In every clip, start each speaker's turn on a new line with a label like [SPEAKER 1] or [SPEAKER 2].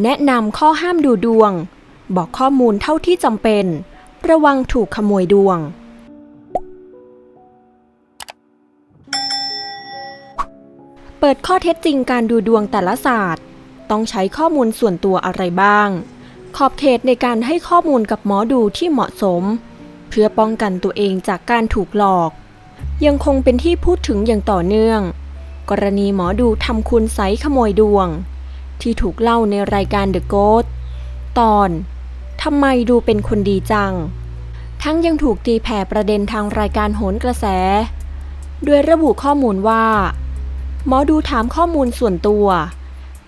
[SPEAKER 1] แนะนำข้อห้ามดูดวง บอกข้อมูลเท่าที่จำเป็น ระวังถูกขโมยดวง เปิดข้อเท็จจริงการดูดวงแต่ละศาสตร์ ต้องใช้ข้อมูลส่วนตัวอะไรบ้าง ขอบเขตในการให้ข้อมูลกับหมอดูที่เหมาะสม เพื่อป้องกันตัวเองจากการถูกหลอก ยังคงเป็นที่พูดถึงอย่างต่อเนื่อง กรณีหมอดูทำคุณไสขโมยดวง ที่ถูกเล่าในรายการ The Ghost ตอนทำไมดูเป็นคนดีจัง ทั้งยังถูกตีแผ่ประเด็นทางรายการโหนกระแส ด้วยระบุข้อมูลว่า หมอดูถามข้อมูลส่วนตัว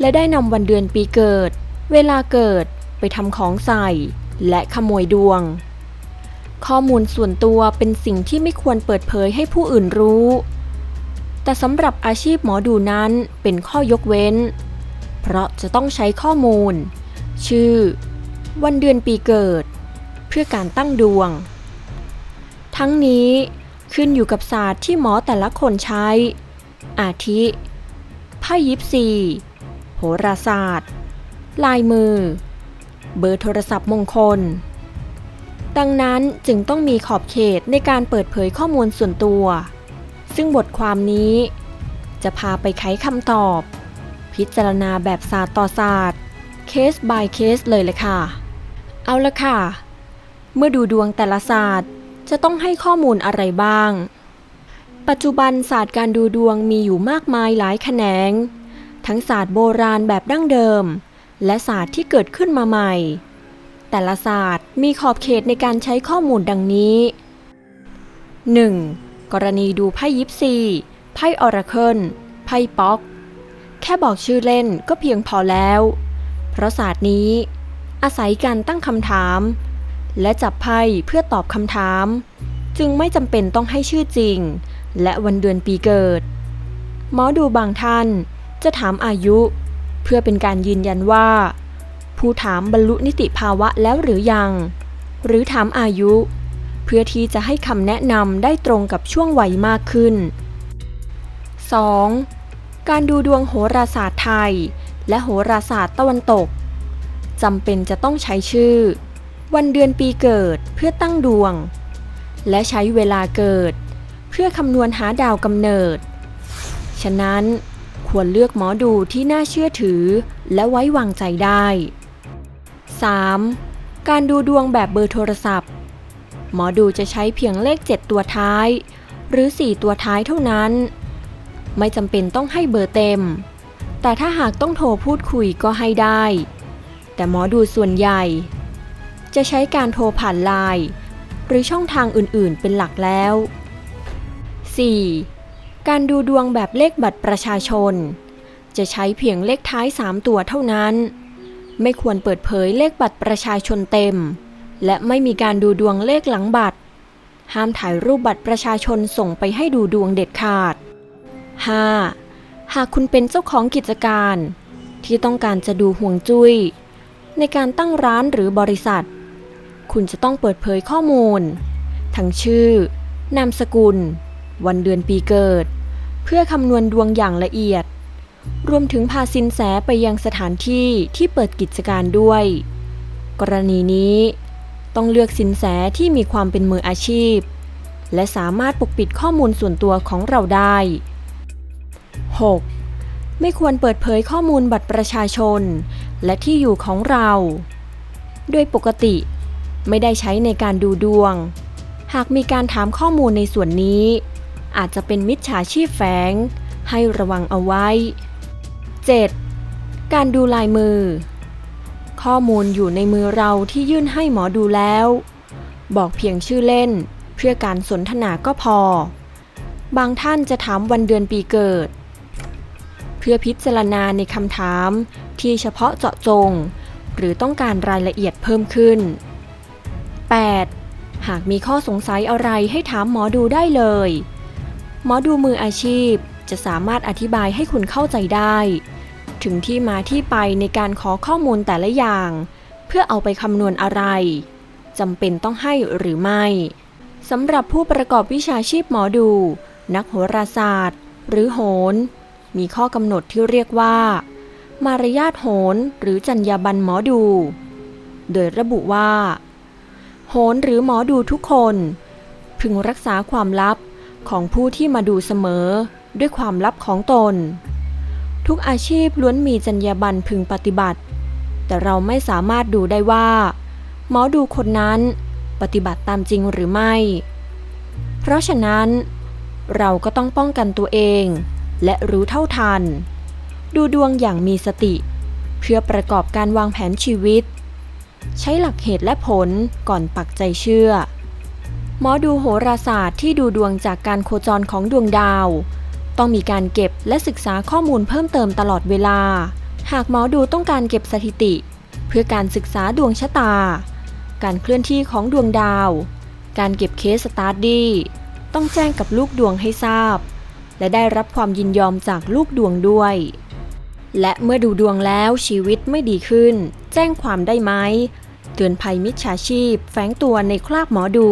[SPEAKER 1] และได้นำวันเดือนปีเกิด เวลาเกิดไปทำของใส่ และขโมยดวง ข้อมูลส่วนตัวเป็นสิ่งที่ไม่ควรเปิดเผยให้ผู้อื่นรู้ แต่สำหรับอาชีพหมอดูนั้นเป็นข้อยกเว้น เพราะจะต้องใช้ข้อมูล ชื่อ วันเดือนปีเกิด เพื่อการตั้งดวง ทั้งนี้ขึ้นอยู่กับศาสตร์ที่หมอแต่ละคนใช้ อาทิไพ่ยิปซีโหราศาสตร์ ลายมือ เบอร์โทรศัพท์มงคล ดังนั้นจึงต้องมีขอบเขตในการเปิดเผยข้อมูลส่วนตัว ซึ่งบทความนี้จะพาไปไขคำตอบ พิจารณาแบบศาสตร์ต่อศาสตร์เคส by เคสเลยเลยค่ะ เอาละค่ะ เมื่อดูดวงแต่ละศาสตร์จะต้องให้ข้อมูลอะไรบ้าง ปัจจุบันศาสตร์การดูดวงมีอยู่มากมายหลายแขนง ทั้งศาสตร์โบราณแบบดั้งเดิม และศาสตร์ที่เกิดขึ้นมาใหม่ แต่ละศาสตร์มีขอบเขตในการใช้ข้อมูลดังนี้ 1. กรณีดูไพ่ยิปซี ไพ่ออราเคิล ไพ่ป๊อก แค่บอกชื่อเล่นก็เพียงพอแล้ว เพราะศาสตร์นี้ อาศัยการตั้งคำถาม และจับไพ่เพื่อตอบคำถาม จึงไม่จำเป็นต้องให้ชื่อจริง และวันเดือนปีเกิด หมอดูบางท่านจะถามอายุ เพื่อเป็นการยืนยันว่า ผู้ถามบรรลุนิติภาวะแล้วหรือยัง หรือถามอายุ เพื่อที่จะให้คำแนะนำได้ตรงกับช่วงวัยมากขึ้น 2. การดูดวงโหราศาสตร์ไทย และโหราศาสตร์ตะวันตกจำเป็นจะต้องใช้ชื่อ วันเดือนปีเกิดเพื่อตั้งดวง และใช้เวลาเกิด เพื่อคำนวณหาดาวกำเนิด ฉะนั้นควรเลือกหมอดูที่น่าเชื่อถือและไว้วางใจได้ 3. การดูดวงแบบเบอร์โทรศัพท์ หมอดูจะใช้เพียงเลข 7 ตัวท้าย หรือ 4 ตัวท้ายเท่านั้น ไม่จำเป็นต้องให้เบอร์เต็ม แต่ถ้าหากต้องโทรพูดคุยก็ให้ได้ แต่หมอดูส่วนใหญ่ จะใช้การโทรผ่านไลน์หรือช่องทางอื่นๆเป็นหลักแล้ว 4. การดูดวงแบบเลขบัตรประชาชน จะใช้เพียงเลขท้าย 3 ตัวเท่านั้น ไม่ควรเปิดเผยเลขบัตรประชาชนเต็ม และไม่มีการดูดวงเลขหลังบัตร ห้ามถ่ายรูปบัตรประชาชนส่งไปให้ดูดวงเด็ดขาด 5. หากคุณเป็นเจ้าของกิจการ ที่ต้องการจะดูห่วงจุย้ย ในการตั้งร้านหรือบริษัท คุณจะต้องเปิดเผยข้อมูล ทั้งชื่อ นามสกุล วันเดือนปีเกิด เพื่อคำนวณดวงอย่างละเอียด รวมถึงพาสินแสไปยังสถานที่ที่เปิดกิจการด้วย กรณีนี้ต้องเลือกสินแสที่มีความเป็นมืออาชีพ และสามารถปกปิดข้อมูลส่วนตัวของเราได้ 6. ไม่ควรเปิดเผยข้อมูลบัตรประชาชน และที่อยู่ของเรา โดยปกติ ไม่ได้ใช้ในการดูดวง หากมีการถามข้อมูลในส่วนนี้ อาจจะเป็นมิจฉาชีพแฝง ให้ระวังเอาไว้ 7. การดูลายมือ ข้อมูลอยู่ในมือเราที่ยื่นให้หมอดูแล้ว บอกเพียงชื่อเล่น เพื่อการสนทนาก็พอ บางท่านจะถามวันเดือนปีเกิด เพื่อพิจารณาในคำถามที่เฉพาะเจาะจง หรือต้องการรายละเอียดเพิ่มขึ้น 8. หากมีข้อสงสัยอะไรให้ถามหมอดูได้เลย หมอดูมืออาชีพจะสามารถอธิบายให้คุณเข้าใจได้ ถึงที่มาที่ไปในการขอข้อมูลแต่ละอย่าง เพื่อเอาไปคำนวณอะไรจำเป็นต้องให้หรือไม่สำหรับผู้ประกอบวิชาชีพหมอดู นักโหราศาสตร์ หรือโหน มีข้อกำหนดที่เรียกว่า มารยาทโหนหรือจรรยาบรรณหมอดู โดยระบุว่า โหนหรือหมอดูทุกคน พึงรักษาความลับของผู้ที่มาดูเสมอด้วยความลับของตน ทุกอาชีพล้วนมีจรรยาบรรณพึงปฏิบัติ แต่เราไม่สามารถดูได้ว่า หมอดูคนนั้นปฏิบัติตามจริงหรือไม่ เพราะฉะนั้น เราก็ต้องป้องกันตัวเอง และรู้เท่าทัน ดูดวงอย่างมีสติ เพื่อประกอบการวางแผนชีวิต ใช้หลักเหตุและผลก่อนปักใจเชื่อ หมอดูโหราศาสตร์ที่ดูดวงจากการโคจรของดวงดาว ต้องมีการเก็บและศึกษาข้อมูลเพิ่มเติมตลอดเวลา หากหมอดูต้องการเก็บสถิติ เพื่อการศึกษาดวงชะตา การเคลื่อนที่ของดวงดาว การเก็บเคสสตาร์ดี้ต้องแจ้งกับลูกดวงให้ทราบ และได้รับความยินยอมจากลูกดวงด้วย และเมื่อดูดวงแล้วชีวิตไม่ดีขึ้น แจ้งความได้ไหมเตือนภัยมิจฉาชีพ แฝงตัวในคราบหมอดู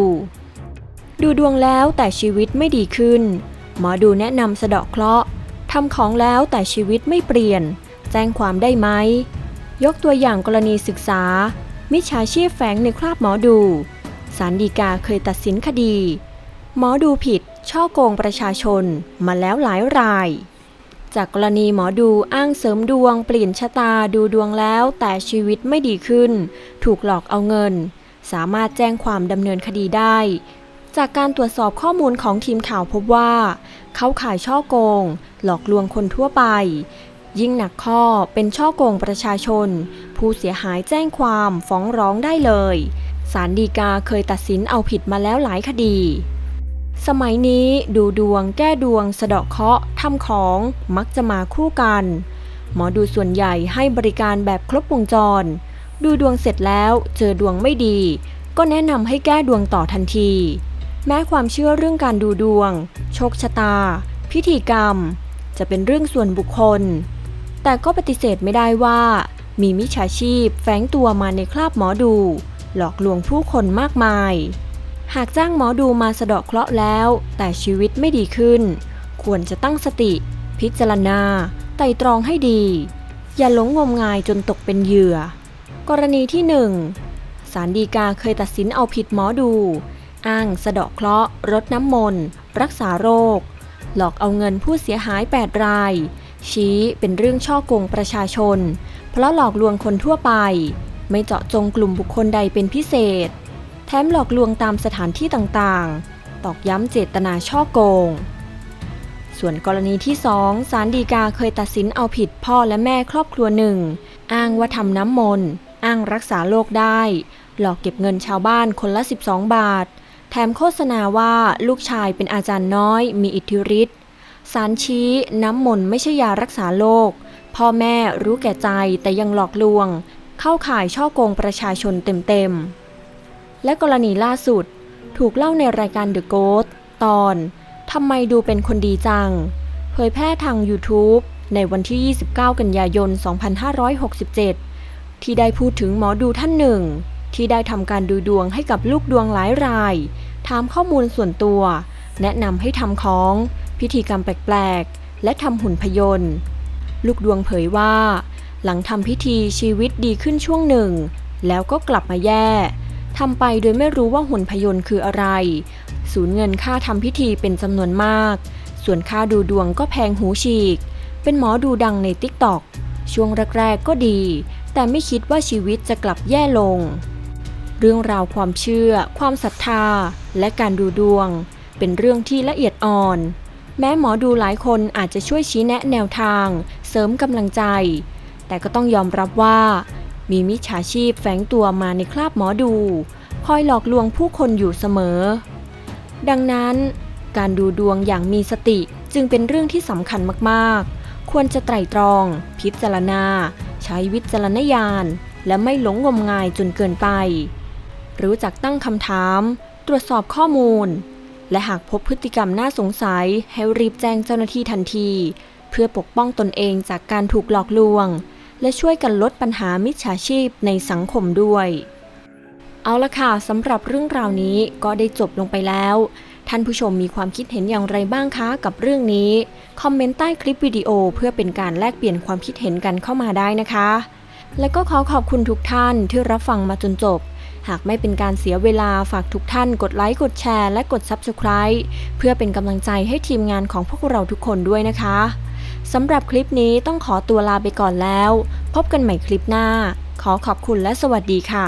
[SPEAKER 1] ดูดวงแล้วแต่ชีวิตไม่ดีขึ้น หมอดูแนะนำสะเดาะเคราะห์ทำของแล้วแต่ชีวิตไม่เปลี่ยน แจ้งความได้ไหมยกตัวอย่างกรณีศึกษา มิจฉาชีพแฝงในคราบหมอดูศาลฎีกาเคยตัดสินคดี หมอดูผิด ช่อโกงประชาชนมาแล้วหลายราย จากกรณีหมอดูอ้างเสริมดวงเปลี่ยนชะตาดูดวงแล้วแต่ชีวิตไม่ดีขึ้น ถูกหลอกเอาเงิน สามารถแจ้งความดำเนินคดีได้ จากการตรวจสอบข้อมูลของทีมข่าวพบว่า เขาขายช่อโกง หลอกลวงคนทั่วไป ยิ่งหนักข้อเป็นช่อโกงประชาชน ผู้เสียหายแจ้งความฟ้องร้องได้เลยศาลฎีกาเคยตัดสินเอาผิดมาแล้วหลายคดี สมัยนี้ดูดวงแก้ดวง สะเดาะเคราะห์ทำของมักจะมาคู่กัน หมอดูส่วนใหญ่ให้บริการแบบครบวงจร ดูดวงเสร็จแล้วเจอดวงไม่ดี ก็แนะนำให้แก้ดวงต่อทันที แม้ความเชื่อเรื่องการดูดวง โชคชะตา พิธีกรรม จะเป็นเรื่องส่วนบุคคล แต่ก็ปฏิเสธไม่ได้ว่า มีมิจฉาชีพแฝงตัวมาในคราบหมอดู หลอกลวงผู้คนมากมาย หากจ้างหมอดูมาสะเดาะเคราะห์แล้ว แต่ชีวิตไม่ดีขึ้น ควรจะตั้งสติ พิจารณา ไต่ตรองให้ดี อย่าหลงงมงายจนตกเป็นเหยื่อ กรณีที่หนึ่งศาลฎีกาเคยตัดสินเอาผิดหมอดู อ้างสะเดาะเคราะห์รดน้ำมนต์ รักษาโรค หลอกเอาเงินผู้เสียหาย 8 ราย ชี้เป็นเรื่องช่อโกงประชาชน เพราะหลอกลวงคนทั่วไป ไม่เจาะจงกลุ่มบุคคลใดเป็นพิเศษ แถมหลอกลวงตามสถานที่ต่างๆ ตอกย้ำเจตนาช่อโกง ส่วนกรณีที่สองศาลฎีกาเคยตัดสินเอาผิดพ่อและแม่ครอบครัวหนึ่ง อ้างว่าทำน้ำมนต์อ้างรักษาโรคได้ หลอกเก็บเงินชาวบ้านคนละ 12 บาท แถมโฆษณาว่าลูกชายเป็นอาจารย์น้อย มีอิทธิฤทธิ์สารชี้น้ำมนต์ไม่ใช่ยารักษาโรคพ่อแม่รู้แก่ใจแต่ยังหลอกลวง เข้าข่ายช่อโกงประชาชนเต็มๆ และกรณีล่าสุด ถูกเล่าในรายการ The Ghost ตอนทำไมดูเป็นคนดีจัง เผยแพร่ทาง YouTube ในวันที่ 29 กันยายน 2567 ที่ได้พูดถึงหมอดูท่านหนึ่ง ที่ได้ทำการดูดวงให้กับลูกดวงหลายราย ถามข้อมูลส่วนตัว แนะนำให้ทำของ พิธีกรรมแปลกๆ และทำหุ่นพยนต์ ลูกดวงเผยว่า หลังทำพิธีชีวิตดีขึ้นช่วงหนึ่ง แล้วก็กลับมาแย่ ทำไปโดยไม่รู้ว่าหุ่นพยนต์คืออะไร สูญเงินค่าทำพิธีเป็นจำนวนมาก ส่วนค่าดูดวงก็แพงหูฉีก เป็นหมอดูดังในติ๊กต็อกช่วงแรกๆก็ดี แต่ไม่คิดว่าชีวิตจะกลับแย่ลง เรื่องราวความเชื่อ ความศรัทธา และการดูดวง เป็นเรื่องที่ละเอียดอ่อน แม้หมอดูหลายคนอาจจะช่วยชี้แนะแนวทาง เสริมกำลังใจ แต่ก็ต้องยอมรับว่า มีมิจฉาชีพแฝงตัวมาในคราบหมอดู คอยหลอกลวงผู้คนอยู่เสมอ ดังนั้น การดูดวงอย่างมีสติจึงเป็นเรื่องที่สำคัญมากๆ ควรจะไตร่ตรอง พิจารณา ใช้วิจารณญาณ และไม่หลงงมงายจนเกินไป รู้จักตั้งคำถาม ตรวจสอบข้อมูล และหากพบพฤติกรรมน่าสงสัยให้รีบแจ้งเจ้าหน้าที่ทันที เพื่อปกป้องตนเองจากการถูกหลอกลวง และช่วยกันลดปัญหามิจฉาชีพในสังคมด้วย เอาละค่ะสำหรับเรื่องราวนี้ก็ได้จบลงไปแล้ว ท่านผู้ชมมีความคิดเห็นอย่างไรบ้างคะกับเรื่องนี้ คอมเมนต์ใต้คลิปวิดีโอเพื่อเป็นการแลกเปลี่ยนความคิดเห็นกันเข้ามาได้นะคะ และก็ขอขอบคุณทุกท่านที่รับฟังมาจนจบหากไม่เป็นการเสียเวลาฝากทุกท่านกดไลค์ กดแชร์ และกด Subscribe เพื่อเป็นกำลังใจให้ทีมงานของพวกเราทุกคนด้วยนะคะ สำหรับคลิปนี้ต้องขอตัวลาไปก่อนแล้ว พบกันใหม่คลิปหน้า ขอขอบคุณและสวัสดีค่ะ